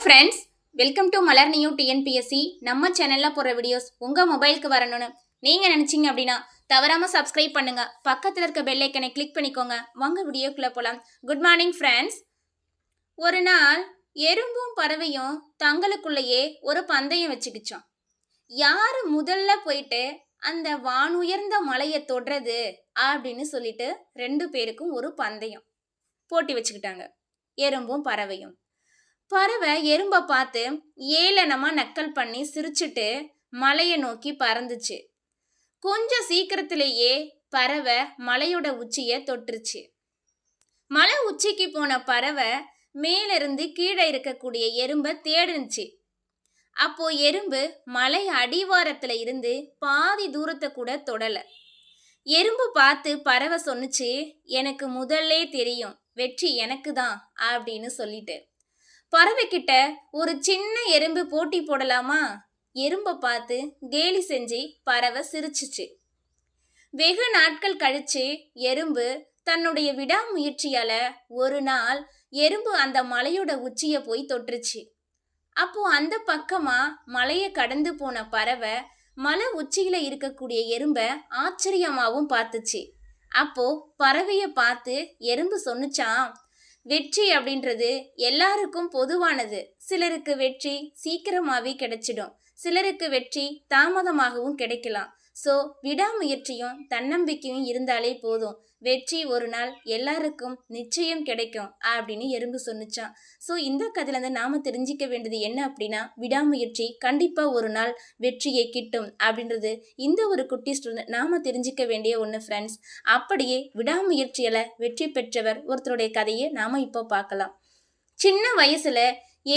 Friends welcome to Malar new TNPSC நம்ம சேனலில் போகிற வீடியோஸ் உங்கள் மொபைலுக்கு வரணும்னு நீங்கள் நினச்சிங்க அப்படின்னா தவறாமல் சப்ஸ்கிரைப் பண்ணுங்க. பக்கத்தில் இருக்க பெல்லைக்கனை கிளிக் பண்ணிக்கோங்க. வாங்க வீடியோக்குள்ளே போகலாம் குட் மார்னிங் ஃப்ரெண்ட்ஸ் ஒரு நாள் எறும்பும் பறவையும் தங்களுக்குள்ளேயே ஒரு பந்தயம் வச்சுக்கிச்சோம். யார் முதல்ல போயிட்டு அந்த வானுயர்ந்த மலையை தொடுறது அப்படின்னு சொல்லிட்டு ரெண்டு பேருக்கும் ஒரு பந்தயம் போட்டி வச்சுக்கிட்டாங்க. எறும்பும் பறவையும். பறவை எறும்பை பார்த்து ஏளனமாக நக்கல் பண்ணி சிரிச்சுட்டு மலையை நோக்கி பறந்துச்சு. கொஞ்சம் சீக்கிரத்திலேயே பறவை மலையோட உச்சியை தொட்டுருச்சு. மலை உச்சிக்கு போன பறவை மேலிருந்து கீழே இருக்கக்கூடிய எறும்பை தேடுனுச்சு. அப்போ எறும்பு மலை அடிவாரத்தில் இருந்து பாதி தூரத்தை கூட தொடலை. எறும்பு பார்த்து பறவை சொன்னுச்சு எனக்கு முதல்லே தெரியும் வெற்றி எனக்கு தான் அப்படின்னு சொல்லிட்டு. பறவைக்கிட்ட ஒரு சின்ன எறும்பு போட்டி போடலாமா? எறும்பை பார்த்து கேலி செஞ்சு பறவை சிரிச்சுச்சு. வெகு நாட்கள் கழிச்சு எறும்பு தன்னுடைய விடாமுயற்சியால ஒரு நாள் எறும்பு அந்த மலையோட உச்சிய போய் தொட்டுருச்சு. அப்போ அந்த பக்கமா மலையை கடந்து போன பறவை மலை உச்சியில இருக்கக்கூடிய எறும்ப ஆச்சரியமாவும் பார்த்துச்சு. அப்போ பறவைய பார்த்து எறும்பு சொன்னுச்சான் வெற்றி அப்படின்றது எல்லாருக்கும் பொதுவானது. சிலருக்கு வெற்றி சீக்கிரமாகவே கிடைச்சிடும். சிலருக்கு வெற்றி தாமதமாகவும் கிடைக்கலாம். ஸோ விடாமுயற்சியும் தன்னம்பிக்கையும் இருந்தாலே போதும். வெற்றி ஒரு நாள் எல்லாருக்கும் நிச்சயம் கிடைக்கும் அப்படின்னு எறும்பு சொன்னுச்சான் ஸோ இந்த கதையிலேருந்து நாம் தெரிஞ்சிக்க வேண்டியது என்ன அப்படின்னா விடாமுயற்சி கண்டிப்பாக ஒரு நாள் வெற்றியை கிட்டும் அப்படின்றது இந்த ஒரு குட்டி ஸ்டூடெண்ட் நாம் தெரிஞ்சிக்க வேண்டிய ஒன்று ஃப்ரெண்ட்ஸ் அப்படியே விடாமுயற்சியில் வெற்றி பெற்றவர் ஒருத்தருடைய கதையை நாம் இப்போ பார்க்கலாம். சின்ன வயசில்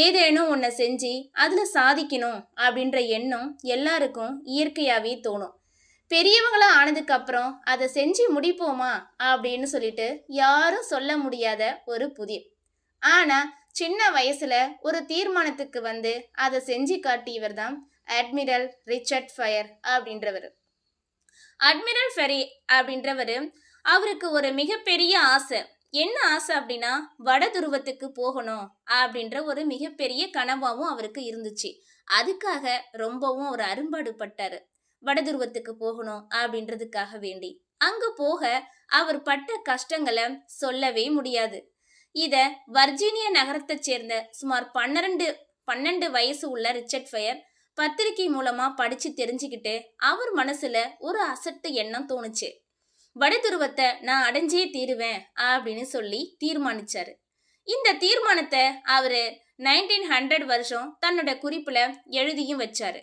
ஏதேனும் ஒன்றை செஞ்சு அதில் சாதிக்கணும் அப்படின்ற எண்ணம் எல்லாருக்கும் இயற்கையாகவே தோணும். பெரியவங்களா ஆனதுக்கு அப்புறம் அதை செஞ்சு முடிப்போமா? அப்படின்னு சொல்லிட்டு யாரும் சொல்ல முடியாத ஒரு புதிய ஆனா சின்ன வயசுல ஒரு தீர்மானத்துக்கு வந்து அதை செஞ்சு காட்டியவர் தான் அட்மிரல் ரிச்சர்ட் ஃபயர் அப்படின்றவர். அட்மிரல் ஃபெரி அப்படின்றவர் அவருக்கு ஒரு மிகப்பெரிய ஆசை. என்ன ஆசை அப்படின்னா வட துருவத்துக்கு போகணும் அப்படின்ற ஒரு மிகப்பெரிய கனவாகவும் அவருக்கு இருந்துச்சு. அதுக்காக ரொம்பவும் ஒரு அரும்பாடு பட்டாரு வடதுருவத்துக்கு போகணும் அப்படின்றதுக்காக வேண்டி. அங்க போக அவர் பட்ட கஷ்டங்களை சொல்லவே முடியாது. இத வர்ஜீனிய நகரத்தை சேர்ந்த சுமார் பன்னிரண்டு பன்னெண்டு வயசு உள்ள ரிச்சர்ட் ஃபயர் பத்திரிகை மூலமா படிச்சு தெரிஞ்சுக்கிட்டு அவர் மனசுல ஒரு அசட்டு எண்ணம் தோணுச்சு. வடதுருவத்தை நான் அடைஞ்சே தீருவேன் அப்படின்னு சொல்லி தீர்மானிச்சாரு. இந்த தீர்மானத்தை அவரு நைன்டீன் ஹண்ட்ரட் வருஷம் தன்னோட குறிப்புல எழுதியும் வச்சாரு.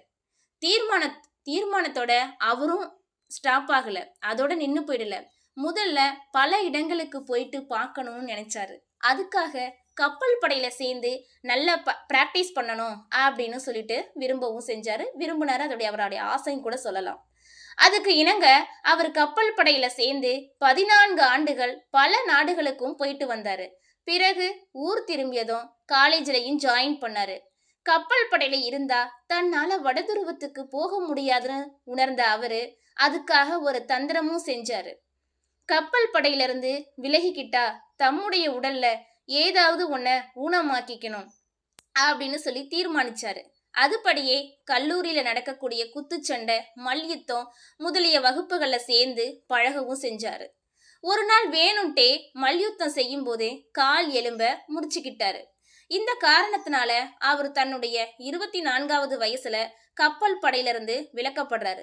தீர்மான தீர்மானத்தோட அவரும் ஸ்டாப் ஆகலை. அதோட நின்று போயிடல. முதல்ல பல இடங்களுக்கு போயிட்டு பார்க்கணும்னு நினைச்சாரு. அதுக்காக கப்பல் படையில சேர்ந்து நல்ல ப்ராக்டிஸ் பண்ணணும் அப்படின்னு சொல்லிட்டு விரும்பவும் செஞ்சாரு. விரும்பினாரு. அதோடைய அவருடைய ஆசையும் கூட சொல்லலாம். அதுக்கு இணங்க அவர் கப்பல் படையில சேர்ந்து பதினான்கு ஆண்டுகள் பல நாடுகளுக்கும் போயிட்டு வந்தாரு. பிறகு ஊர் திரும்பியதும் காலேஜ்லையும் ஜாயின் பண்ணாரு. கப்பல் படையில இருந்தா தன்னால வடதுருவத்துக்கு போக முடியாதுன்னு உணர்ந்த அவரு அதுக்காக ஒரு தந்திரமும் செஞ்சாரு. கப்பல் படையிலிருந்து விலகிக்கிட்டா தம்முடைய உடல்ல ஏதாவது ஒன்ன ஊனமாக்கிக்கணும் அப்படின்னு சொல்லி தீர்மானிச்சாரு. அதுபடியே கல்லூரியில நடக்கக்கூடிய குத்துச்சண்டை மல்யுத்தம் முதலிய வகுப்புகள்ல சேர்ந்து பழகவும் செஞ்சாரு. ஒரு நாள் வேணும்ட்டே மல்யுத்தம் செய்யும் போதே கால் எலும்ப முடிச்சுக்கிட்டாரு இந்த காரணத்தினால அவர் தன்னுடைய இருபத்தி நான்காவது வயசுல கப்பல் படையிலிருந்து விலக்கப்படுறாரு.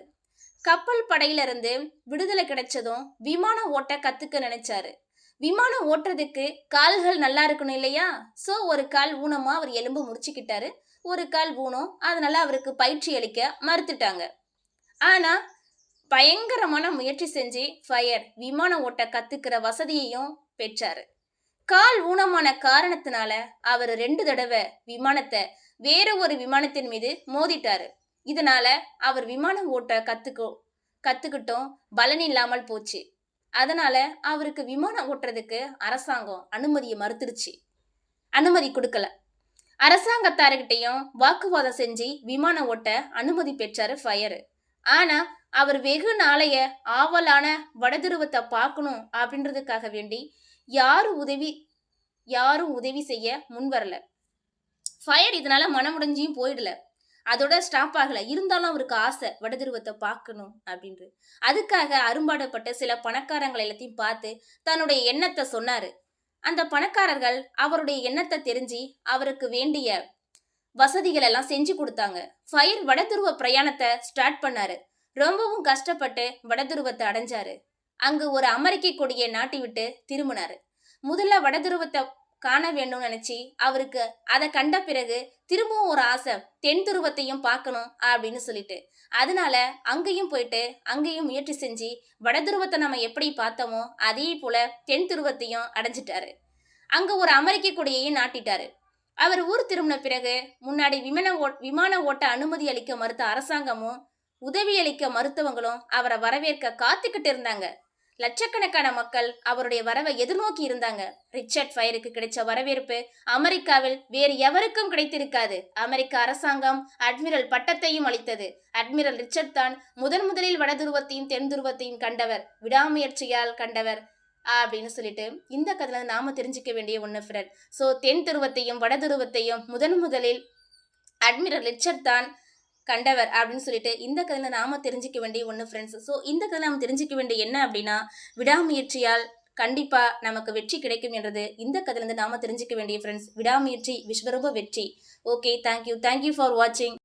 கப்பல் படையிலிருந்து விடுதலை கிடைச்சதும் விமானம் ஓட்ட கத்துக்க நினைச்சாரு. விமானம் ஓட்டுறதுக்கு கால்கள் நல்லா இருக்கணும் இல்லையா? ஸோ ஒரு கால் ஊனமா அவர் எலும்பு முடிச்சுக்கிட்டாரு ஒரு கால் ஊனம் அதனால அவருக்கு பயிற்சி அளிக்க மறுத்துட்டாங்க. ஆனா பயங்கரமான முயற்சி செஞ்சு ஃபயர் விமானம் ஓட்ட கத்துக்கிற வசதியையும் பெற்றாரு. கால் ஊனமான காரணத்தினால அவர் ரெண்டு தடவை விமானத்தை வேற ஒரு விமானத்தின் மீது மோதிட்டாரு. இதனால அவர் விமானம் ஓட்ட கத்துக்கோ கத்துக்கிட்டோம் பலன் இல்லாமல் போச்சு. அதனால அவருக்கு விமானம் ஓட்டுறதுக்கு அரசாங்கம் அனுமதியை மறுத்துருச்சு. அனுமதி கொடுக்கல. அரசாங்கத்தார்கிட்டையும் வாக்குவாதம் செஞ்சு விமானம் ஓட்ட அனுமதி பெற்றாரு ஃபயரு ஆனா அவர் வெகு நாளைய ஆவலான வடதுருவத்தை பார்க்கணும் அப்படின்றதுக்காக வேண்டி யாரும் உதவி யாரும் உதவி செய்ய முன்வரல ஃபயர் இதனால மனமுடைஞ்சியும் போயிடல. அதோட ஸ்டாப் ஆகல. இருந்தாலும் அவருக்கு ஆசை வடதுருவத்தை பார்க்கணும் அப்படின்ட்டு. அதுக்காக அரும்பாடப்பட்ட சில பணக்காரங்கள் எல்லாத்தையும் பார்த்து தன்னுடைய எண்ணத்தை சொன்னாரு. அந்த பணக்காரர்கள் அவருடைய எண்ணத்தை தெரிஞ்சு அவருக்கு வேண்டிய வசதிகள் எல்லாம் செஞ்சு கொடுத்தாங்க. ஃபயர் வடதுருவ பிரயாணத்தை ஸ்டார்ட் பண்ணாரு. ரொம்பவும் கஷ்டப்பட்டு வடதுருவத்தை அடைஞ்சாரு. அங்கு ஒரு அமெரிக்க கொடியை நாட்டி விட்டு திரும்பினாரு. முதல்ல வடதுருவத்தை காண வேணும்னு நினைச்சு அவருக்கு அதை கண்ட பிறகு திரும்பவும் ஒரு ஆசை தென் துருவத்தையும் பார்க்கணும் அப்படின்னு சொல்லிட்டு. அதனால அங்கேயும் போயிட்டு அங்கேயும் முயற்சி செஞ்சு வடதுருவத்தை நம்ம எப்படி பார்த்தோமோ அதே போல தென் துருவத்தையும் அடைஞ்சிட்டாரு. அங்க ஒரு அமெரிக்க கொடியையும் நாட்டிட்டாரு. அவர் ஊர் திரும்பின பிறகு முன்னாடி விமான ஓ விமான ஓட்ட அனுமதி அளிக்க மறுத்த அரசாங்கமும் உதவி அளிக்க மருத்துவங்களும் அவரை வரவேற்க காத்துக்கிட்டு இருந்தாங்க. லட்சக்கணக்கான மக்கள் அவருடைய வரவை எதிர்நோக்கி இருந்தாங்க. ரிச்சர்ட் ஃபயருக்கு கிடைச்ச வரவேற்பு அமெரிக்காவில் வேறு எவருக்கும் கிடைத்திருக்காது. அமெரிக்க அரசாங்கம் அட்மிரல் பட்டத்தையும் அளித்தது. அட்மிரல் ரிச்சர்ட் தான் முதன் முதலில் வடதுருவத்தையும் தென் துருவத்தையும் கண்டவர். விடாமுயற்சியால் கண்டவர். அப்படின்னு சொல்லிட்டு இந்த கதையில நாம தெரிஞ்சுக்க வேண்டிய ஒன்று ஃப்ரெண்ட் ஸோ தென் துருவத்தையும் வட துருவத்தையும் முதன் முதலில் அட்மிரல் ரிச்சர்ட் தான் கண்டவர் அப்படின்னு சொல்லிட்டு இந்த கதையில நாம தெரிஞ்சுக்க வேண்டிய ஒன்று ஃப்ரெண்ட்ஸ் ஸோ இந்த கதையில நாம தெரிஞ்சுக்க வேண்டிய என்ன அப்படின்னா விடாமுயற்சியால் கண்டிப்பா நமக்கு வெற்றி கிடைக்கும் என்றது இந்த கதையிலேருந்து நாம தெரிஞ்சுக்க வேண்டிய ஃப்ரெண்ட்ஸ் விடாமுயற்சி விஸ்வரூப வெற்றி. ஓகே தேங்க்யூ தேங்க்யூ ஃபார் வாட்சிங்